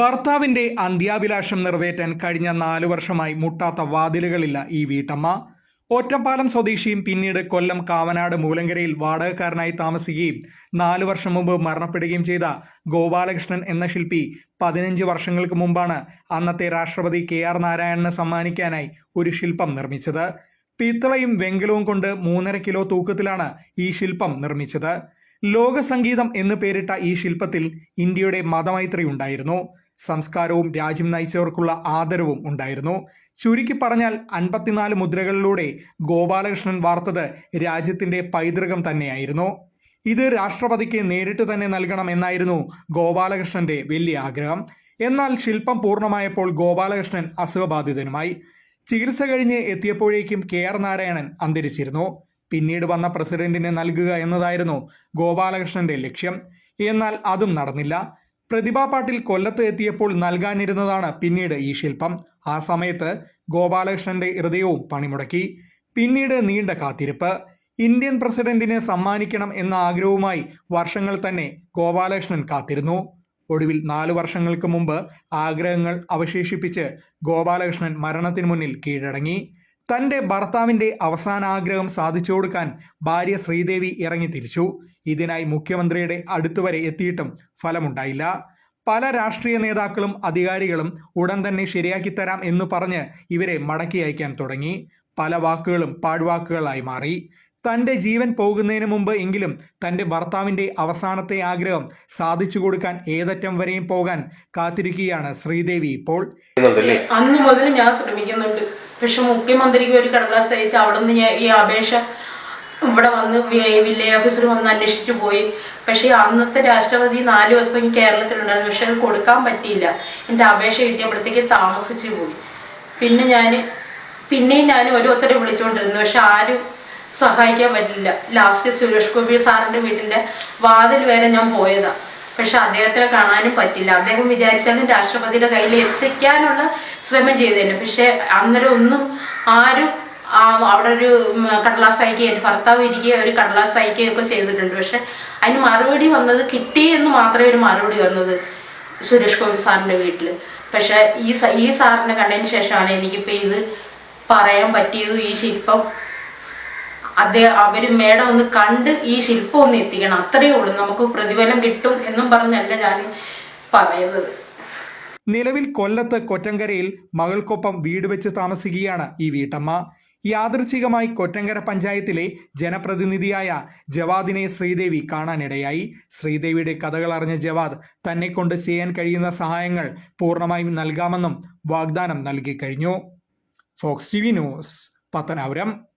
ഭർത്താവിന്റെ അന്ത്യാഭിലാഷം നിറവേറ്റാൻ കഴിഞ്ഞ നാലു വർഷമായി മുട്ടാത്ത വാതിലുകളില്ല ഈ വീട്ടമ്മ. ഒറ്റപ്പാലം സ്വദേശിയും പിന്നീട് കൊല്ലം കാവനാട് മൂലങ്കരയിൽ വാടകക്കാരനായി താമസിക്കുകയും നാലു വർഷം മുമ്പ് മരണപ്പെടുകയും ചെയ്ത ഗോപാലകൃഷ്ണൻ എന്ന ശില്പി പതിനഞ്ച് വർഷങ്ങൾക്ക് മുമ്പാണ് അന്നത്തെ രാഷ്ട്രപതി കെ ആർ നാരായണന് സമ്മാനിക്കാനായി ഒരു ശില്പം നിർമ്മിച്ചത്. പിത്തളയും വെങ്കലവും കൊണ്ട് മൂന്നര കിലോ തൂക്കത്തിലാണ് ഈ ശില്പം നിർമ്മിച്ചത്. ലോകസംഗീതം എന്ന് പേരിട്ട ഈ ശില്പത്തിൽ ഇന്ത്യയുടെ മതമൈത്രി ഉണ്ടായിരുന്നു. സംസ്കാരവും രാജ്യം നയിച്ചവർക്കുള്ള ആദരവും ഉണ്ടായിരുന്നു. ചുരുക്കി പറഞ്ഞാൽ അൻപത്തിനാല് മുദ്രകളിലൂടെ ഗോപാലകൃഷ്ണൻ വാർത്തത് രാജ്യത്തിന്റെ പൈതൃകം തന്നെയായിരുന്നു. ഇത് രാഷ്ട്രപതിക്ക് നേരിട്ട് തന്നെ നൽകണം എന്നായിരുന്നു ഗോപാലകൃഷ്ണന്റെ വലിയ ആഗ്രഹം. എന്നാൽ ശില്പം പൂർണമായപ്പോൾ ഗോപാലകൃഷ്ണൻ അസുഖബാധിതനുമായി. ചികിത്സ കഴിഞ്ഞ് എത്തിയപ്പോഴേക്കും കെ ആർ നാരായണൻ അന്തരിച്ചിരുന്നു. പിന്നീട് വന്ന പ്രസിഡന്റിന് നൽകുക എന്നതായിരുന്നു ഗോപാലകൃഷ്ണന്റെ ലക്ഷ്യം. എന്നാൽ അതും നടന്നില്ല. പ്രതിഭാ പാട്ടിൽ കൊല്ലത്ത് എത്തിയപ്പോൾ നൽകാനിരുന്നതാണ് പിന്നീട് ഈ ശില്പം. ആ സമയത്ത് ഗോപാലകൃഷ്ണന്റെ ഹൃദയവും പണിമുടക്കി. പിന്നീട് നീണ്ട കാത്തിരിപ്പ്. ഇന്ത്യൻ പ്രസിഡന്റിനെ സമ്മാനിക്കണം എന്ന ആഗ്രഹവുമായി വർഷങ്ങൾ തന്നെ ഗോപാലകൃഷ്ണൻ കാത്തിരുന്നു. ഒടുവിൽ നാലു വർഷങ്ങൾക്ക് മുമ്പ് ആഗ്രഹങ്ങൾ അവശേഷിപ്പിച്ച് ഗോപാലകൃഷ്ണൻ മരണത്തിന് മുന്നിൽ കീഴടങ്ങി. തന്റെ ഭർത്താവിന്റെ അവസാന ആഗ്രഹം സാധിച്ചു കൊടുക്കാൻ ഭാര്യ ശ്രീദേവി ഇറങ്ങി തിരിച്ചു. ഇതിനായി മുഖ്യമന്ത്രിയുടെ അടുത്തുവരെ എത്തിയിട്ടും ഫലമുണ്ടായില്ല. പല രാഷ്ട്രീയ നേതാക്കളും അധികാരികളും ഉടൻ തന്നെ ശരിയാക്കി തരാം എന്ന് പറഞ്ഞ് ഇവരെ മടക്കി അയക്കാൻ തുടങ്ങി. പല വാക്കുകളും പാഴ്വാക്കുകളായി മാറി. തന്റെ ജീവൻ പോകുന്നതിന് മുമ്പ് എങ്കിലും തന്റെ ഭർത്താവിന്റെ അവസാനത്തെ ആഗ്രഹം സാധിച്ചു കൊടുക്കാൻ ഏതറ്റം വരെയും പോകാൻ കാത്തിരിക്കുകയാണ് ശ്രീദേവി ഇപ്പോൾ. അന്ന് മുതൽ ഞാൻ ശ്രമിക്കുന്നുണ്ട്. പക്ഷെ മുഖ്യമന്ത്രിക്ക് ഒരു കടലാസ് അയച്ച് അവിടെ നിന്ന് ഈ അപേക്ഷ ഇവിടെ വന്ന് വില്ലേജ് ഓഫീസർ വന്ന് അന്വേഷിച്ചു പോയി. പക്ഷേ അന്നത്തെ രാഷ്ട്രപതി നാല് ദിവസം കേരളത്തിലുണ്ടായിരുന്നു. പക്ഷെ അത് കൊടുക്കാൻ പറ്റിയില്ല. എന്റെ അപേക്ഷ കിട്ടിയപ്പോഴത്തേക്ക് താമസിച്ചു പോയി. പിന്നെ ഞാൻ പിന്നെയും ഞാൻ ഓരോരുത്തരെ വിളിച്ചുകൊണ്ടിരുന്നു. പക്ഷെ ആരും സഹായിക്കാൻ പറ്റില്ല. ലാസ്റ്റ് സുരേഷ് ഗോപി സാറിന്റെ വീട്ടിന്റെ വാതിൽ വരെ ഞാൻ പോയതാ. പക്ഷെ അദ്ദേഹത്തിനെ കാണാനും പറ്റില്ല. അദ്ദേഹം വിചാരിച്ചാലും രാഷ്ട്രപതിയുടെ കയ്യിൽ എത്തിക്കാനുള്ള ശ്രമം ചെയ്തേനെ പക്ഷെ അന്നേരം ഒന്നും ആരും അവിടെ ഒരു കടലാസ് അയക്കുകയും എന്റെ ഭർത്താവ് ഇരിക്കുകയും ഒരു കടലാസ് അയക്കുകയൊക്കെ ചെയ്തിട്ടുണ്ട്. പക്ഷെ അതിന് മറുപടി വന്നത് കിട്ടി എന്ന് മാത്രമേ ഒരു മറുപടി വന്നത് സുരേഷ് ഗോപി സാറിന്റെ വീട്ടിൽ. പക്ഷെ ഈ ഈ സാറിനെ കണ്ടതിന് ശേഷമാണ് എനിക്കിപ്പോൾ ഇത് പറയാൻ പറ്റിയതും ഈ ശില്പം അദ്ദേഹം അവർ മേഡം ഒന്ന് കണ്ട് ഈ ശില്പം ഒന്ന് എത്തിക്കണം. അത്രയേ ഉള്ളൂ. നമുക്ക് പ്രതിഫലം കിട്ടും എന്നും പറഞ്ഞല്ല ഞാൻ പറയുന്നത്. നിലവിൽ കൊല്ലത്ത് കൊറ്റങ്കരയിൽ മകൾക്കൊപ്പം വീട് വെച്ച് താമസിക്കുകയാണ് ഈ വീട്ടമ്മ. യാദൃച്ഛികമായി കൊറ്റങ്കര പഞ്ചായത്തിലെ ജനപ്രതിനിധിയായ ജവാദിനെ ശ്രീദേവി കാണാനിടയായി. ശ്രീദേവിയുടെ കഥകൾ അറിഞ്ഞ ജവാദ് തന്നെ കൊണ്ട് ചെയ്യാൻ കഴിയുന്ന സഹായങ്ങൾ പൂർണമായും നൽകാമെന്നും വാഗ്ദാനം നൽകി കഴിഞ്ഞു. Fox T V news Pathanapuram.